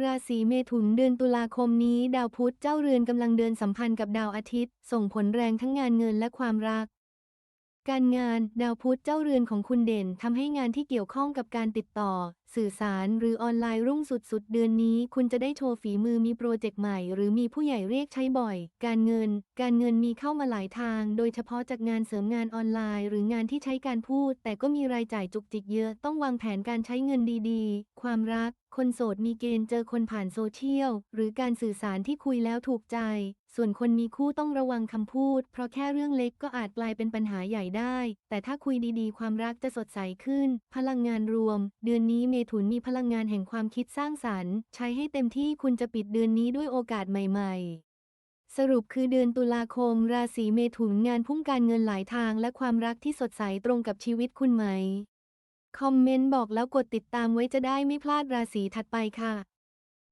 ราศีเมถุนเดือนตุลาคมนี้ ดาวพุธเจ้าเรือนกำลังเดินสัมพันธ์กับดาวอาทิตย์ ส่งผลแรงทั้งงานเงินและความรัก การงานดาวพุธเจ้าเรือนของคุณเด่นทำให้งานที่เกี่ยวข้องกับการติดต่อ สื่อสารหรือออนไลน์รุ่งสุดๆ เดือนนี้ คุณจะได้โชว์ฝีมือมีโปรเจกต์ใหม่ หรือมีผู้ใหญ่เรียกใช้บ่อย การเงิน การเงินมีเข้ามาหลายทาง โดยเฉพาะจากงานเสริมงานออนไลน์ หรืองานที่ใช้การพูด แต่ก็มีรายจ่ายจุกจิกเยอะ ต้องวางแผนการใช้เงินดีๆ ความรัก คนโสดมีเกณฑ์เจอคนผ่านโซเชียล หรือการสื่อสารที่คุยแล้วถูกใจ ส่วนคนมีคู่ต้องระวังคำพูด เพราะแค่เรื่องเล็กก็อาจกลายเป็นปัญหาใหญ่ได้ แต่ถ้าคุยดีๆ ความรักจะสดใสขึ้น พลังงานรวม เดือนนี้เมถุนมีพลังงานแห่งความคิดสร้างสรรค์ ใช้ให้เต็มที่คุณจะปิดเดือนนี้ด้วยโอกาสใหม่ ๆ สรุปคือเดือนตุลาคม ราศีเมถุนงานพุ่งการเงินหลายทางและความรักที่สดใสตรงกับชีวิตคุณไหม คอมเมนต์บอกแล้วกดติดตามไว้จะได้ไม่พลาดราศีถัดไปค่ะ